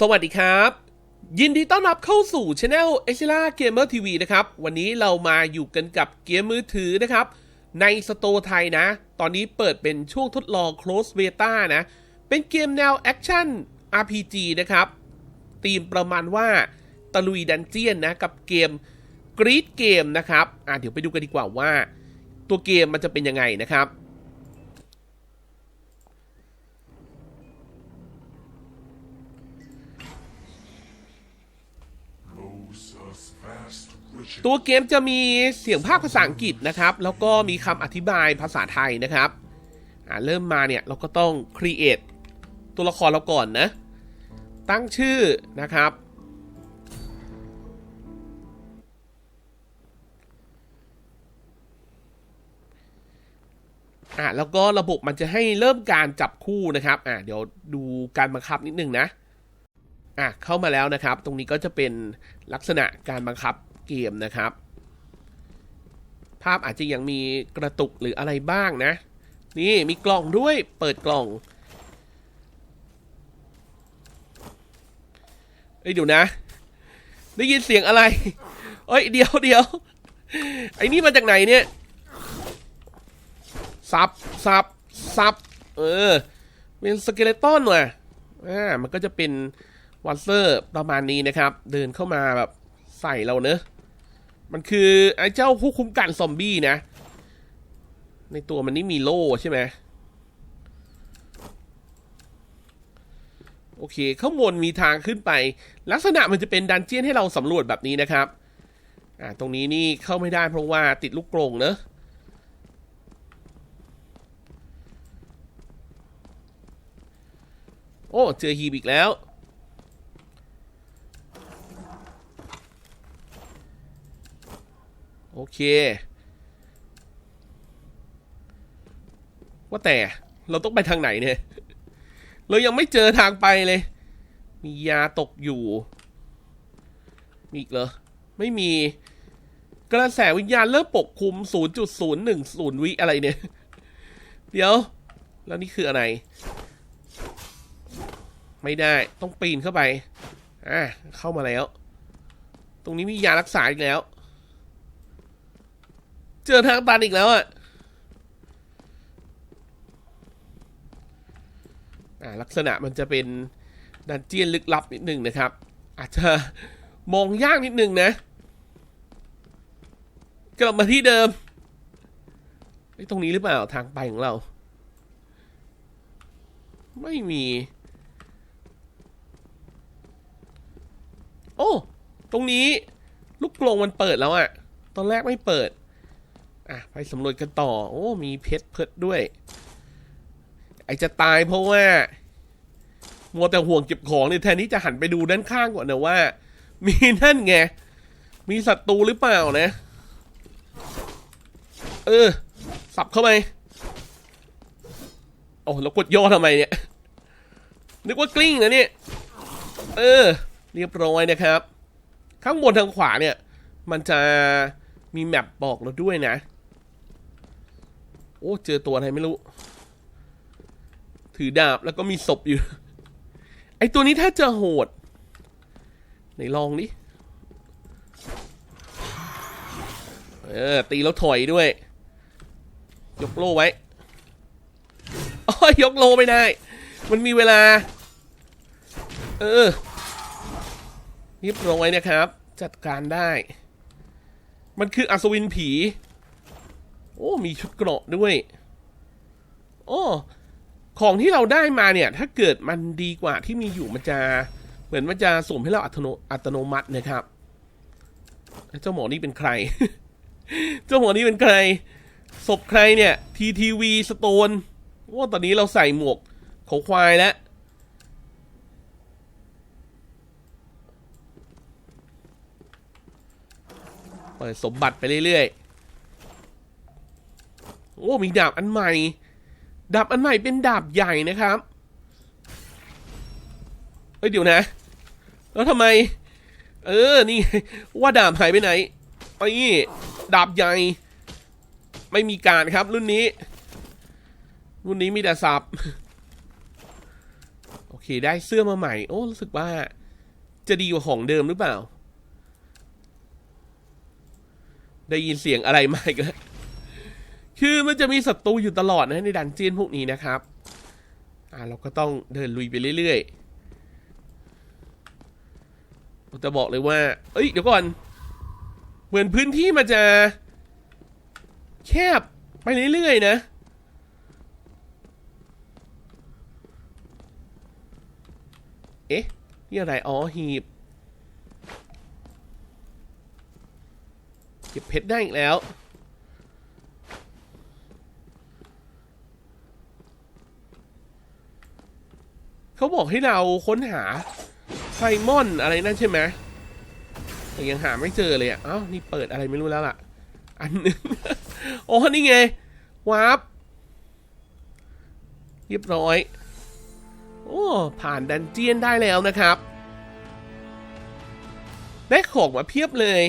สวัสดีครับ ยินดีต้อนรับเข้าสู่ช anel e x c e l a Gamer TV นะครับ วันนี้เรามาอยู่กันกับเกมมือถือนะครับ ในสโตร์ไทยนะ ตอนนี้เปิดเป็นช่วงทดลอง close beta นะ เป็นเกมแนวแอคชั่น RPG นะครับธีมประมาณว่าตะลุยดันเจียนนะ กับเกมกรีดเกมนะครับ อะเดี๋ยวไปดูกันดีกว่าว่า ตัวเกมมันจะเป็นยังไงนะครับ ตัวเกมจะมีเสียงภาคภาษาอังกฤษนะครับ แล้วก็มีคำอธิบายภาษาไทยนะครับเริ่มมาเนี่ยเราก็ต้อง create ตัวละครเราก่อนนะ ตั้งชื่อนะครับ อะแล้วก็ระบบมันจะให้เริ่มการจับคู่นะครับ อะเดี๋ยวดูการบังคับนิดนึงนะ อะเข้ามาแล้วนะครับ ตรงนี้ก็จะเป็นลักษณะการบังคับ เกมนะครับ ภาพอาจจะยังมีกระตุกหรืออะไรบ้างนะ นี่มีกล่องด้วยเปิดกล่องเอ้ยเดี๋ยวนะ ได้ยินเสียงอะไรเอ้ยเดี๋ยวเดี๋ยวไอ้นี่มาจากไหนเนี่ยซับซับซับเออ เป็นสเกเลตันว่ะอ่ามันก็จะเป็นวอลเซอร์ประมาณนี้นะครับ เดินเข้ามาแบบ ใส่เราเนอะ มันคือไอ้เจ้าผู้คุ้มกันซอมบี้นะ ในตัวมันนี่มีโล่ใช่ไหมโอเค ข้างบนมีทางขึ้นไป ลักษณะมันจะเป็นดันเจียนให้เราสำรวจแบบนี้นะครับ อ่า ตรงนี้นี่เข้าไม่ได้เพราะว่าติดลูกกรงเนอะโอ้ เจอฮีบอีกแล้ว โอเค ว่าแต่เราต้องไปทางไหนเนี่ย เรายังไม่เจอทางไปเลย มียาตกอยู่ มีอีกเหรอ ไม่มี กระแสวิญญาณเริ่มปกคลุม 0.010 วิอะไรเนี่ย เดี๋ยว แล้วนี่คืออะไร ไม่ได้ ต้องปีนเข้าไป อะ เข้ามาแล้ว ตรงนี้มียารักษาอีกแล้ว เจอทางตันอีกแล้วอะอ่าลักษณะมันจะเป็นดันเจียนลึกลับนิดหนึ่งนะครับ อาจจะมองยากนิดหนึ่งนะ กลับมาที่เดิมไอ้ตรงนี้หรือเปล่าทางไปของเรา ไม่มี โอ้ ตรงนี้ ลูกกรงมันเปิดแล้วอะตอนแรกไม่เปิด อะไปสำรวจกันต่อ โอ้ มีเพชรเพิดด้วย ไอจะตายเพราะว่า มัวแต่ห่วงเก็บของเนี่ยแทนที่จะหันไปดูด้านข้างก่อนนะว่า มีนั่นไง มีศัตรูหรือเปล่านะ เออ สับเข้าไปโอ้แล้วกดย่อทำไมเนี่ย นึกว่ากลิ้งนะเนี่ย เออ เรียบร้อยนะครับ ข้างบนทางขวาเนี่ย มันจะมีแมปบอกเราด้วยนะ โอ้เจอตัวอะไรไม่รู้ ถือดาบแล้วก็มีศพอยู่ ไอตัวนี้ถ้าจะโหดไหนลองดิเออ ตีแล้วถอยด้วย ยกโล่ไว้โอ้ยยกโลไม่ได้ มันมีเวลา เออเรียบร้อยนะครับ จัดการได้ มันคืออัศวินผี อ้มีชุดเกราะด้วยโอ้ของที่เราได้มาเนี่ย ถ้าเกิดมันดีกว่าที่มีอยู่มันจะเหมือนมันจะสุ่มให้เราอัตโนอัตโนมัตินะครับเจ้าหมอนี่เป็นใคร เจ้าหมอนี่เป็นใคร ศพใครเนี่ย TTV สโตนว่าตอนนี้เราใส่หมวกขอควายแล้วเปิดสมบัติไปเรื่อยๆ โอ้มีดาบอันใหม่ ดาบอันใหม่เป็นดาบใหญ่นะครับเอ้ยเดี๋ยวนะ แล้วทำไม เออ นี่ ว่าดาบหายไปไหนไอ้นี่ดาบใหญ่ ไม่มีการครับ รุ่นนี้ รุ่นนี้มีแต่สับโอเค ได้เสื้อมาใหม่ โอ้ รู้สึกว่า จะดีกว่าของเดิมหรือเปล่า ได้ยินเสียงอะไรมาอีกแล้ว คือมันจะมีศัตรูอยู่ตลอดนะในดันเจียนพวกนี้นะครับ อ่าเราก็ต้องเดินลุยไปเรื่อยๆผมจะบอกเลยว่า เอ้ยเดี๋ยวก่อน เหมือนพื้นที่มันจะ แคบไปเรื่อยๆนะเอ๊ะนี่อะไร อ๋อ หีบ เก็บเพชรได้อีกแล้ว เขาบอกให้เราค้นหาไซมอนอะไรนั่นใช่ไหมแต่ยังหาไม่เจอเลยอะเอ้านี่เปิดอะไรไม่รู้แล้วล่ะ อันหนึงอ๋อนี่ไงวาร์ปเรียบร้อย โอ้ ผ่านดันเจียนได้แล้วนะครับ ได้ของมาเพียบเลย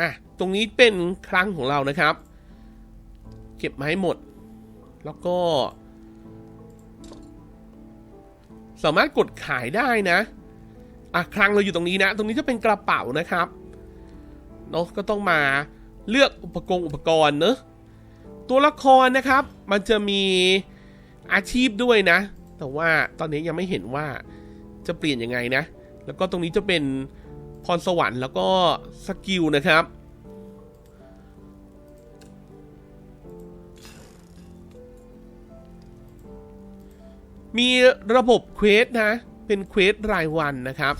อะ ตรงนี้เป็นครั้งของเรานะครับ เก็บมาให้หมด แล้วก็ สามารถกดขายได้นะอะครั้งเราอยู่ตรงนี้นะ ตรงนี้จะเป็นกระเป๋านะครับเนาะก็ต้องมาเลือกอุปกรณ์อุปกรณ์เนอะตัวละครนะครับ มันจะมีอาชีพด้วยนะ แต่ว่าตอนนี้ยังไม่เห็นว่าจะเปลี่ยนยังไงนะ แล้วก็ตรงนี้จะเป็น พรสวรรค์แล้วก็สกิลนะครับ มีระบบเควสนะ เป็นเควสรายวันนะครับ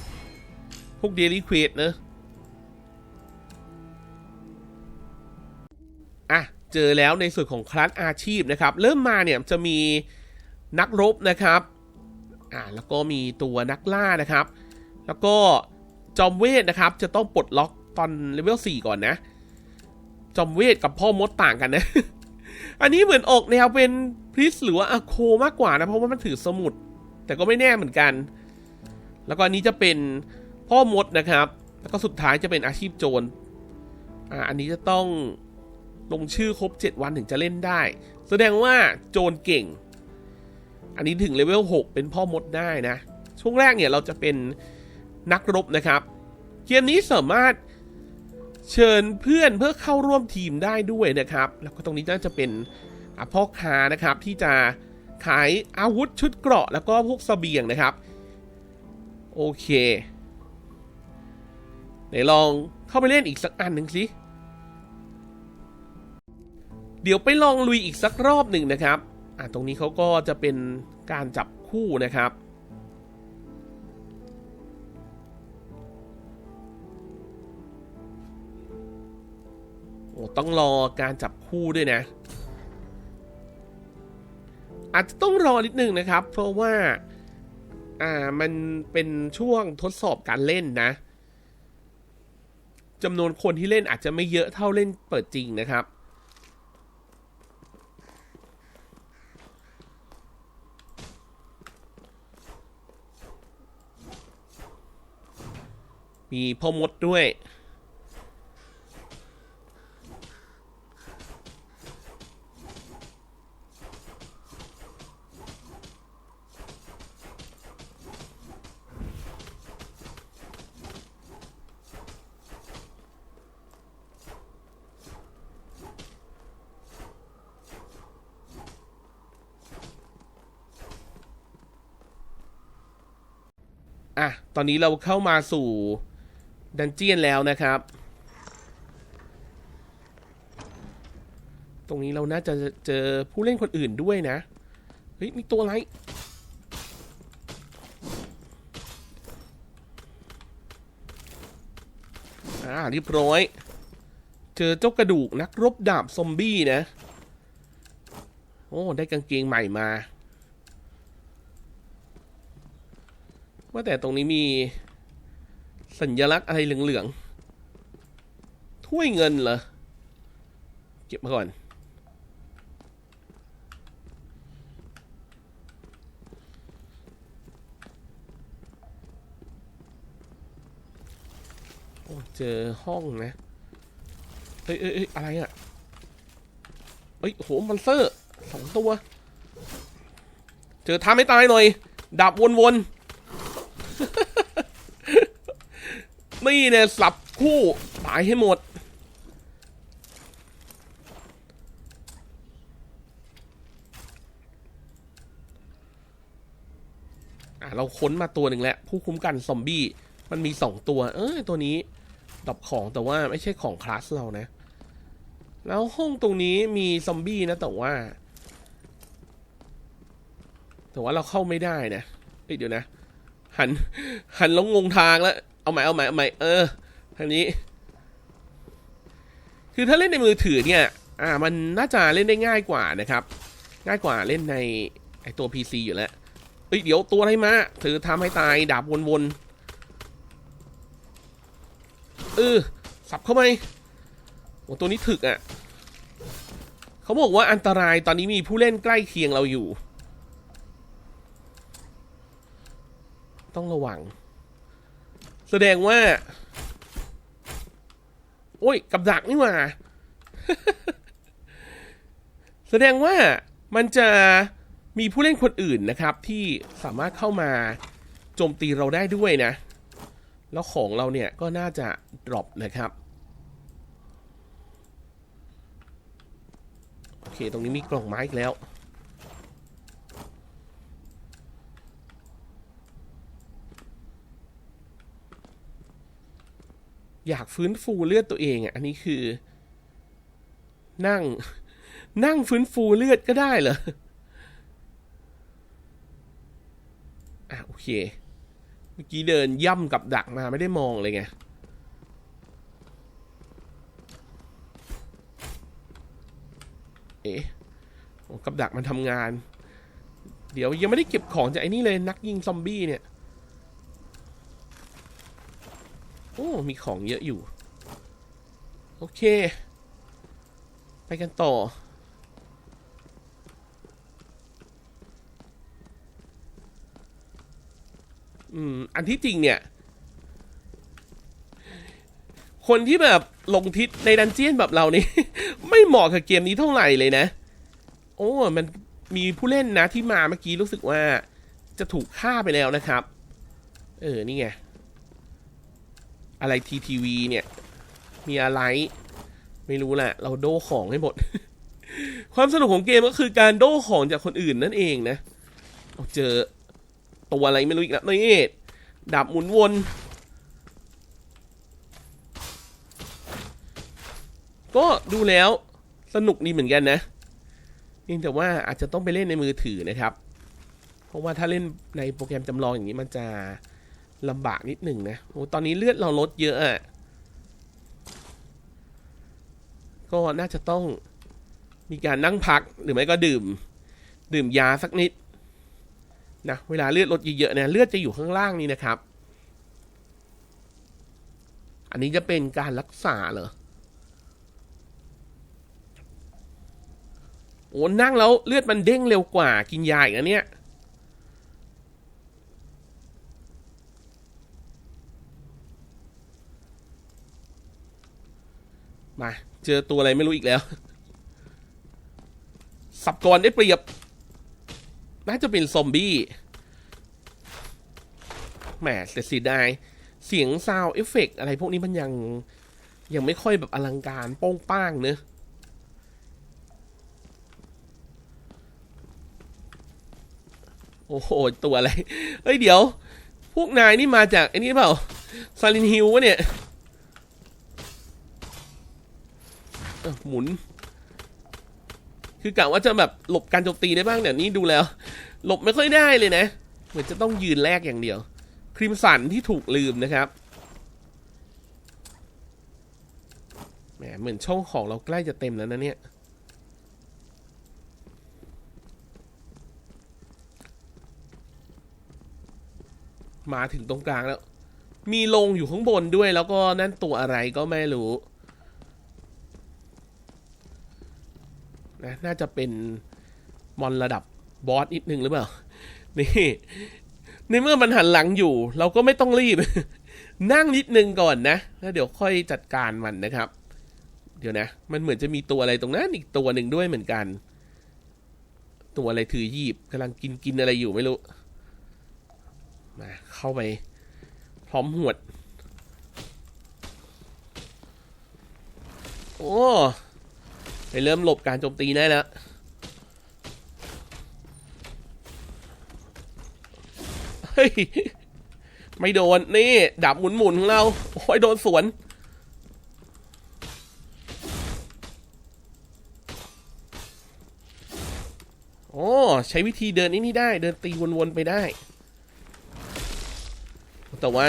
พวกเดลี่เควสเนอะอะ เจอแล้วในส่วนของคลาสอาชีพนะครับ เริ่มมาเนี่ยจะมีนักรบนะครับ อ่าแล้วก็มีตัวนักล่านะครับ แล้วก็ จอมเวทนะครับ จะต้องปลดล็อกตอนเลเวล4ก่อนนะ จอมเวทกับพ่อมดต่างกันนะ อันนี้เหมือนออกแนวเป็นพริสหรือว่าอะโคมากกว่านะ เพราะว่ามันถือสมุด แต่ก็ไม่แน่เหมือนกัน แล้วก็อันนี้จะเป็นพ่อมดนะครับ แล้วก็สุดท้ายจะเป็นอาชีพโจร อ่า อันนี้จะต้องลงชื่อครบ 7 วันถึงจะเล่นได้ แสดงว่าโจรเก่ง อันนี้ถึงเลเวล6เป็นพ่อมดได้นะ ช่วงแรกเนี่ยเราจะเป็น นักรบนะครับ เกมนี้สามารถเชิญเพื่อนเพื่อเข้าร่วมทีมได้ด้วยนะครับ แล้วก็ตรงนี้น่าจะเป็นอะพ่อค้านะครับที่จะขายอาวุธชุดเกราะแล้วก็พวกเสบียงนะครับ โอเคไหนลองเข้าไปเล่นอีกสักอันหนึ่งสิ เดี๋ยวไปลองลุยอีกสักรอบหนึ่งนะครับ อะตรงนี้เขาก็จะเป็นการจับคู่นะครับ ต้องรอการจับคู่ด้วยนะ อาจจะต้องรอนิดนึงนะครับ เพราะว่า อ่ามันเป็นช่วงทดสอบการเล่นนะจำนวนคนที่เล่นอาจจะไม่เยอะเท่าเล่นเปิดจริงนะครับ มีพ่อมดด้วย อะ ตอนนี้เราเข้ามาสู่ดันเจียนแล้วนะครับ ตรงนี้เราน่าจะเจอผู้เล่นคนอื่นด้วยนะ เฮ้ย มีตัวอะไร อ่าเรียบร้อย เจอเจ้ากระดูกนักรบดาบซอมบี้นะ โอ้ ได้กางเกงใหม่มา ว่าแต่ตรงนี้มีสัญลักษณ์อะไรเหลืองๆ ถ้วยเงินเหรอ เก็บมาก่อน โอ้ เจอห้องนะ เอ้ยเอ้ยเอ้ยอะไรอะเอ้ย โหมันเซอร์สองตัว เจอทำให้ตายหน่อยดับวนๆ นี่เนี่ยสับคู่ตายให้หมด อะเราค้นมาตัวหนึ่งแล้ว ผู้คุ้มกันซอมบี้ มันมีสองตัว เอ้ตัวนี้ดรอปของแต่ว่าไม่ใช่ของคลาสเรานะ แล้วห้องตรงนี้มีซอมบี้นะแต่ว่า แต่ว่าเราเข้าไม่ได้นะเเดี๋ยวนะ หัน หันแลงงงทางแล้ว เอาใหม่เอาใหม่เอาใหม่เออทางนี้ คือถ้าเล่นในมือถือเนี่ย อ่า มันน่าจะเล่นได้ง่ายกว่านะครับ ง่ายกว่าเล่นในไอตัว PC อยู่แล้วเฮ้ยเดี๋ยวตัวอะไรมาถือทำให้ตายดาบวนๆเออสับเข้าไปโอ้ตัวนี้ถึกอะ่ะ เขาบอกว่าอันตรายตอนนี้มีผู้เล่นใกล้เคียงเราอยู่ ต้องระวัง แสดงว่า โอ้ย กับดักนี่หว่า แสดงว่ามันจะมีผู้เล่นคนอื่นนะครับ ที่สามารถเข้ามาโจมตีเราได้ด้วยนะ แล้วของเราเนี่ยก็น่าจะดรอปนะครับโอเค ตรงนี้มีกล่องไม้อีกแล้ว อยากฟื้นฟูเลือดตัวเองอะอันนี้คือ นั่ง นั่งฟื้นฟูเลือดก็ได้เหรออะโอเค เมื่อกี้เดินย่ำกับดักมาไม่ได้มองเลยไงเอ๊ะกับดักมันทำงาน เดี๋ยวยังไม่ได้เก็บของจากไอ้นี่เลยนักยิงซอมบี้เนี่ย โอ้ มีของเยอะอยู่ โอเค ไปกันต่อ อืม อันที่จริงเนี่ย คนที่แบบลงทิศในดันเจียนแบบเรานี่ ไม่เหมาะกับเกมนี้เท่าไหร่เลยนะ โอ้ มันมีผู้เล่นนะที่มาเมื่อกี้รู้สึกว่าจะถูกฆ่าไปแล้วนะครับ เออ นี่ไง อะไรทีทีวีเนี่ย มีอะไร ไม่รู้แหละ เราโดของให้หมด ความสนุกของเกมก็คือการโดของจากคนอื่นนั่นเองนะเเจอตัวอะไรไม่รู้อีกแล้วนี่ดาบหมุนวนก็ดูแล้วสนุกดีเหมือนกันนะเพียงแต่ว่าอาจจะต้องไปเล่นในมือถือนะครับ เพราะว่าถ้าเล่นในโปรแกรมจำลองอย่างนี้มันจะ ลำบากนิดหนึ่งนะโอ้ตอนนี้เลือดเราลดเยอะอะ ก็น่าจะต้องมีการนั่งพักหรือไม่ก็ดื่ม ดื่มยาสักนิดนะเวลาเลือดลดเยอะๆเนี่ยเลือดจะอยู่ข้างล่างนี่นะครับ อันนี้จะเป็นการรักษาเหรอโอ้นั่งแล้วเลือดมันเด้งเร็วกว่ากินยาอีกนะเนี่ย มา เจอตัวอะไรไม่รู้อีกแล้ว สับกรได้เปรียบ น่าจะเป็นซอมบี้ แหมเสียดาย เสียงซาวเอฟเฟกอะไรพวกนี้มันยัง ยังไม่ค่อยแบบอลังการโป้งป้างเนอะโอ้โห ตัวอะไร เฮ้ย เดี๋ยว พวกนายนี่มาจากไอ้นี่เปล่าซาลินฮิลวะเนี่ยเอ้า หมุน คือกะว่าจะแบบหลบการโจมตีได้บ้างเนี่ยนี่ดูแล้ว หลบไม่ค่อยได้เลยนะ เหมือนจะต้องยืนแลกอย่างเดียว ครีมสันที่ถูกลืมนะครับแหมเหมือนช่องของเราใกล้จะเต็มแล้วนะเนี่ยมาถึงตรงกลางแล้ว มีลงอยู่ข้างบนด้วยแล้วก็นั่นตัวอะไรก็ไม่รู้ นะน่าจะเป็นมอนระดับบอสนิดนึงหรือเปล่า นี่ในเมื่อมันหันหลังอยู่ เราก็ไม่ต้องรีบ นั่งนิดนึงก่อนนะ แล้วเดี๋ยวค่อยจัดการมันนะครับ เดี๋ยวนะ มันเหมือนจะมีตัวอะไรตรงนั้นอีกตัวหนึ่งด้วยเหมือนกัน ตัวอะไรถือหยีบกำลังกินกินอะไรอยู่ไม่รู้ มาเข้าไป พร้อมหวด โอ้ ไปเริ่มหลบการโจมตีได้แล้วเฮ้ยไม่โดน นี่ดาบหมุนๆของเราโอ้ยโดนสวน โอ้ใช้วิธีเดินนี่นี่ได้ เดินตีวนๆไปได้ แต่ว่า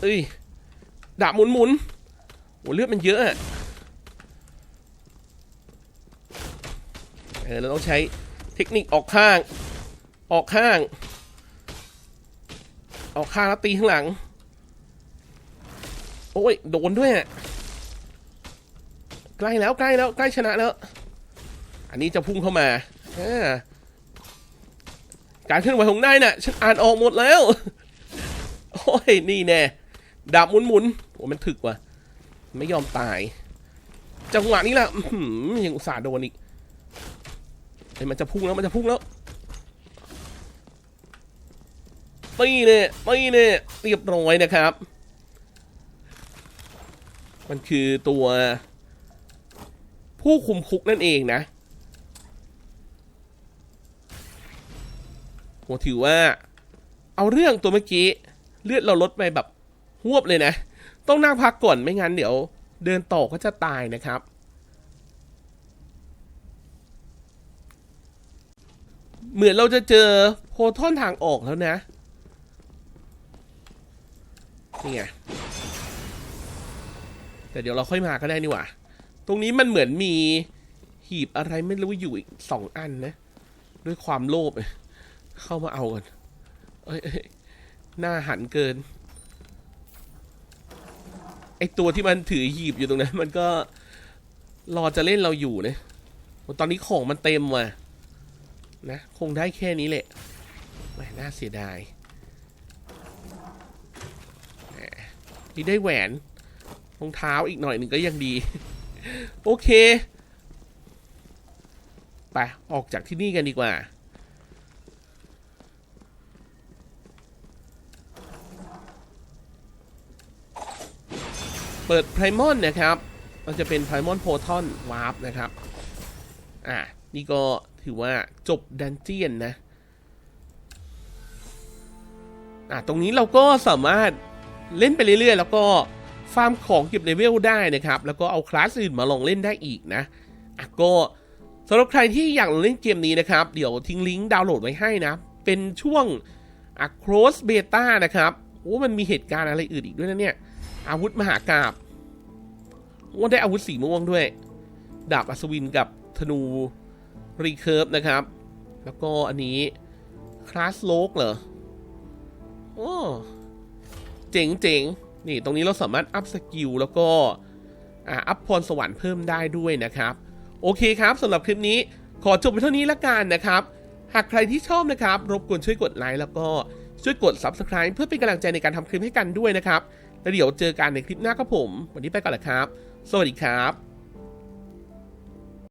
เอ้ยดาบหมุนๆ โอ้เลือดมันเยอะอะเออเราต้องใช้เทคนิคออกข้าง ออกข้าง ออกข้างแล้วตีข้างหลัง โอ้ย โดนด้วยอะใกล้แล้วใกล้แล้วใกล้ชนะแล้ว อันนี้จะพุ่งเข้ามาอการเคลื่อนไหวของนายน่ะ ฉันอ่านออกหมดแล้ว โอ้ย นี่แน่ ดาบหมุนหมุนๆโอ้มันถึกว่ะ ไม่ยอมตาย จังหวะนี้แหละยังอุตส่าห์โดนอีกไอ้มันจะพุ่งแล้วมันจะพุ่งแล้วตีเนี่ยตีเนี่ยเรียบร้อยนะครับ มันคือตัว ผู้คุมคุกนั่นเองนะโหถือว่า เอาเรื่องตัวเมื่อกี้ เลือดเราลดไปแบบหวบเลยนะ ต้องนั่งพักก่อนไม่งั้นเดี๋ยว เดินต่อก็จะตายนะครับ เหมือนเราจะเจอโพทอนทางออกแล้วนะนี่ไงแต่เดี๋ยวเราค่อยมาก็ได้นี่หว่า ตรงนี้มันเหมือนมีหีบอะไรไม่รู้อยู่อีกสองอันนะ ด้วยความโลภเข้ามาเอากันเอ้ยเอ้ยหน้าหันเกิน ไอตัวที่มันถือหีบอยู่ตรงนั้น มันก็รอจะเล่นเราอยู่นะโอ้ตอนนี้ของมันเต็มว่ะนะคงได้แค่นี้แหละแหมน่าเสียดายนี่ได้แหวนรองเท้าอีกหน่อยหนึ่งก็ยังดี โอเค ไป ออกจากที่นี่กันดีกว่า เปิดไพรมอนนะครับ มันจะเป็นไพรมอนโพทอนวาร์ปนะครับ อะ นี่ก็ถือว่าจบดันเจียนนะ อะ ตรงนี้เราก็สามารถเล่นไปเรื่อยๆ แล้วก็ฟาร์มของเก็บเลเวลได้นะครับ แล้วก็เอาคลาสอื่นมาลองเล่นได้อีกนะ อะ ก็สำหรับใครที่อยากเล่นเกมนี้นะครับ เดี๋ยวทิ้งลิงก์ดาวน์โหลดไว้ให้นะ เป็นช่วงอะ close beta นะครับ โอ้ มันมีเหตุการณ์อะไรอื่นอีกด้วยนะเนี่ย อาวุธมหากราบว่าได้อาวุธสีม่วงด้วย ดาบอัศวินกับธนูรีเคิร์ฟนะครับ แล้วก็อันนี้คลาสโลกเหรอโอ้เจ๋งเจ๋งนี่ตรงนี้เราสามารถอัพสกิลแล้วก็อ่าอัพพรสวรรค์เพิ่มได้ด้วยนะครับ โอเคครับสำหรับคลิปนี้ขอจบไปเท่านี้ละกันนะครับ หากใครที่ชอบนะครับ รบกวนช่วยกดไลค์แล้วก็ช่วยกด Subscribe เพื่อเป็นกำลังใจในการทำคลิปให้กันด้วยนะครับ แล้วเดี๋ยวเจอกันในคลิปหน้าครับผม วันนี้ไปก่อนละครับ สวัสดีครับ